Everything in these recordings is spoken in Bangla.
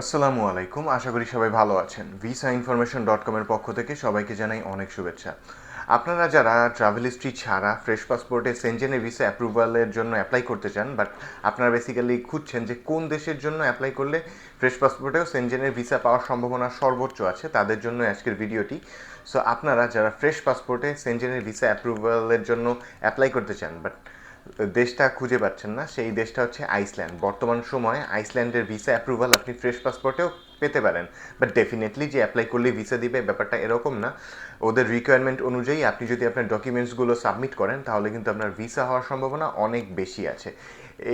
আসসালামু আলাইকুম। আশা করি সবাই ভালো আছেন। ভিসা ইনফরমেশন ডট কমের পক্ষ থেকে সবাইকে জানাই অনেক শুভেচ্ছা। আপনারা যারা ট্রাভেল হিস্ট্রি ছাড়া ফ্রেশ পাসপোর্টে সেনজেনের ভিসা অ্যাপ্রুভালের জন্য অ্যাপ্লাই করতে চান বাট আপনারা বেসিক্যালি খুঁজছেন যে কোন দেশের জন্য অ্যাপ্লাই করলে ফ্রেশ পাসপোর্টেও সেনজেনের ভিসা পাওয়ার সম্ভাবনা সর্বোচ্চ আছে, তাদের জন্য আজকের ভিডিওটি। সো আপনারা যারা ফ্রেশ পাসপোর্টে সেনজেনের ভিসা অ্যাপ্রুভালের জন্য অ্যাপ্লাই করতে চান বাট দেশটা খুঁজে পাচ্ছেন না, সেই দেশটা হচ্ছে আইসল্যান্ড। বর্তমান সময়ে আইসল্যান্ডের ভিসা অ্যাপ্রুভাল আপনি ফ্রেশ পাসপোর্টেও পেতে পারেন। বাট ডেফিনেটলি যে অ্যাপ্লাই করলে ভিসা দিবে, ব্যাপারটা এরকম না। ওদের রিকোয়ারমেন্ট অনুযায়ী আপনি যদি আপনার ডকুমেন্টসগুলো সাবমিট করেন, তাহলে কিন্তু আপনার ভিসা হওয়ার সম্ভাবনা অনেক বেশি আছে।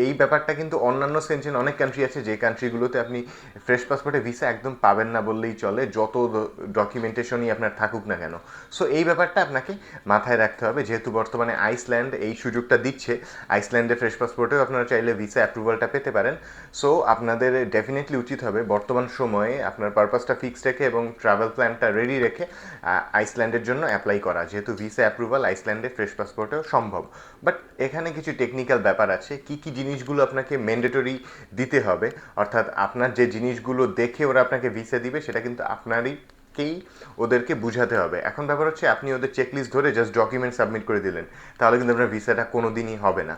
এই ব্যাপারটা কিন্তু অন্যান্য সেনচেন অনেক কান্ট্রি আছে, যে কান্ট্রিগুলোতে আপনি ফ্রেশ পাসপোর্টে ভিসা একদম পাবেন না বললেই চলে, যত ডকুমেন্টেশনই আপনার থাকুক না কেন। সো এই ব্যাপারটা আপনাকে মাথায় রাখতে হবে, যেহেতু বর্তমানে আইসল্যান্ড এই সুযোগটা দিচ্ছে আইসল্যান্ডে ফ্রেশ পাসপোর্টেও আপনারা চাইলে ভিসা অ্যাপ্রুভালটা পেতে পারেন। সো আপনাদের ডেফিনেটলি উচিত হবে বর্তমান সময়ে আপনার পারপাসটা ফিক্সড রেখে এবং ট্রাভেল প্ল্যানটা রেডি রেখে আইসল্যান্ডের জন্য অ্যাপ্লাই করা, যেহেতু ভিসা অ্যাপ্রুভাল আইসল্যান্ডে ফ্রেশ পাসপোর্টেও সম্ভব। বাট এখানে কিছু টেকনিক্যাল ব্যাপার আছে, কী কি জিনিসগুলো আপনাকে ম্যান্ডেটরি দিতে হবে? অর্থাৎ আপনার যে জিনিসগুলো দেখে ওরা আপনাকে ভিসা দিবে, সেটা কিন্তু আপনারই কেই ওদেরকে বুঝাতে হবে। এখন ব্যাপার হচ্ছে আপনি ওদের চেকলিস্ট ধরে জাস্ট ডকুমেন্ট সাবমিট করে দিলেন। তাহলে কিন্তু আপনার ভিসাটা কোনো দিনই হবে না।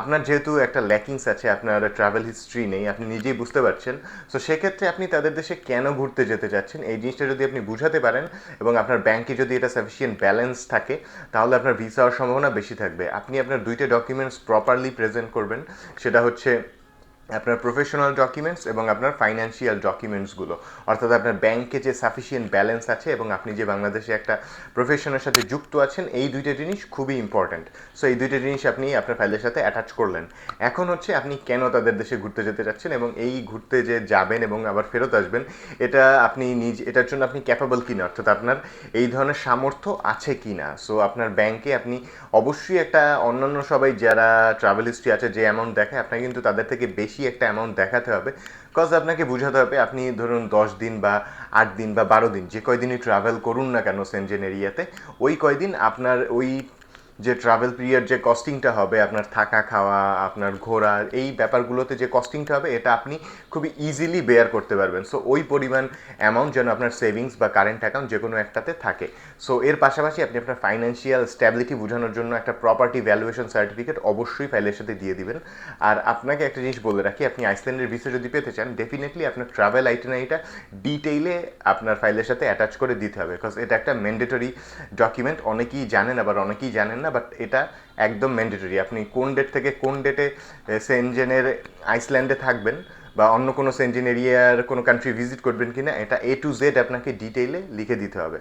আপনার যেহেতু একটা ল্যাকিংস আছে, আপনার ট্রাভেল হিস্ট্রি নেই, আপনি নিজেই বুঝতে পারছেন। সো সেক্ষেত্রে আপনি তাদের দেশে কেন ঘুরতে যেতে চাচ্ছেন? এই জিনিসটা যদি আপনি বুঝাতে পারেন এবং আপনার ব্যাংকে যদি এটা সাফিসিয়েন্ট ব্যালেন্স থাকে, তাহলে আপনার ভিসা হওয়ার সম্ভাবনা বেশি থাকবে। আপনি আপনার দুইটা ডকুমেন্টস প্রপারলি প্রেজেন্ট করবেন। সেটা হচ্ছে আপনার প্রফেশনাল ডকুমেন্টস এবং আপনার ফাইন্যান্সিয়াল ডকুমেন্টসগুলো অর্থাৎ আপনার ব্যাংকে যে সাফিসিয়েন্ট ব্যালেন্স আছে এবং আপনি যে বাংলাদেশে একটা প্রফেশনের সাথে যুক্ত আছেন, এই দুইটা জিনিস খুবই ইম্পর্ট্যান্ট সো এই দুইটা জিনিস আপনি আপনার ফাইলের সাথে অ্যাটাচ করলেন। এখন হচ্ছে আপনি কেন তাদের দেশে ঘুরতে যেতে চাচ্ছেন এবং এই ঘুরতে যে যাবেন এবং আবার ফেরত আসবেন, এটা আপনি নিজ এটার জন্য আপনি ক্যাপাবল কিনা? অর্থাৎ আপনার এই ধরনের সামর্থ্য আছে কি না সো আপনার ব্যাংকে আপনি অবশ্যই একটা অন্যান্য সবাই যারা ট্রাভেল হিস্ট্রি আছে, যে অ্যামাউন্ট দেখে আপনাকে কিন্তু তাদের থেকে বেশি একটা অ্যামাউন্ট দেখাতে হবে। বিকজ আপনাকে বোঝাতে হবে, আপনি ধরুন দশ দিন বা আট দিন বা বারো দিন যে কয়দিনই ট্রাভেল করুন না কেন সেনজেন এরিয়াতে ওই কয়দিন আপনার ওই যে ট্রাভেল পিরিয়ড যে কস্টিংটা হবে, আপনার থাকা, খাওয়া, আপনার ঘোরা, এই ব্যাপারগুলোতে যে কস্টিংটা হবে, এটা আপনি খুবই ইজিলি বেয়ার করতে পারবেন। সো ওই পরিমাণ অ্যামাউন্ট যেন আপনার সেভিংস বা কারেন্ট অ্যাকাউন্ট যে কোনো একটাতে থাকে। সো এর পাশাপাশি আপনি আপনার ফাইন্যান্সিয়াল স্ট্যাবিলিটি বোঝানোর জন্য একটা প্রপার্টি ভ্যালুয়েশন সার্টিফিকেট অবশ্যই ফাইলের সাথে দিয়ে দিবেন। আর আপনাকে একটা জিনিস বলে রাখি, আপনি আইসল্যান্ডের ভিসা যদি পেতে চান ডেফিনেটলি আপনার ট্রাভেল আইটেনারিটা ডিটেইলে আপনার ফাইলের সাথে অ্যাটাচ করে দিতে হবে। বিকজ এটা একটা ম্যান্ডেটরি ডকুমেন্ট অনেকেই জানেন, আবার অনেকেই জানেন না। বাট এটা একদম ম্যান্ডেটরি আপনি কোন ডেট থেকে কোন ডেটে সেনজেনের আইসল্যান্ডে থাকবেন বা অন্য কোনো সেন্টিন এরিয়ার কোনো কান্ট্রি ভিজিট করবেন কি না এটা এ টু জেড আপনাকে ডিটেইলে লিখে দিতে হবে।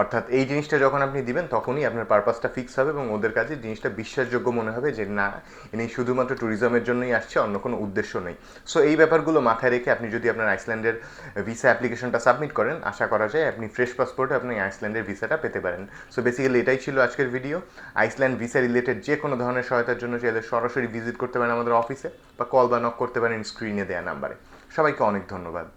অর্থাৎ এই জিনিসটা যখন আপনি দিবেন, তখনই আপনার পারপাসটা ফিক্স হবে এবং ওদের কাছে জিনিসটা বিশ্বাসযোগ্য মনে হবে যে, না, ইনি শুধুমাত্র ট্যুরিজমের জন্যই আসছে, অন্য কোনো উদ্দেশ্য নেই। সো এই ব্যাপারগুলো মাথায় রেখে আপনি যদি আপনার আইসল্যান্ডের ভিসা অ্যাপ্লিকেশনটা সাবমিট করেন, আশা করা যায় আপনি ফ্রেশ পাসপোর্টে আপনি আইসল্যান্ডের ভিসাটা পেতে পারেন। সো বেসিক্যালি এটাই ছিল আজকের ভিডিও আইসল্যান্ড ভিসা রিলেটেড যে কোনো ধরনের সহায়তার জন্য চাইলে সরাসরি ভিজিট করতে পারেন আমাদের অফিসে বা কল বা নক করতে পারেন স্ক্রিনে দেওয়া নাম্বারে। সবাইকে অনেক ধন্যবাদ।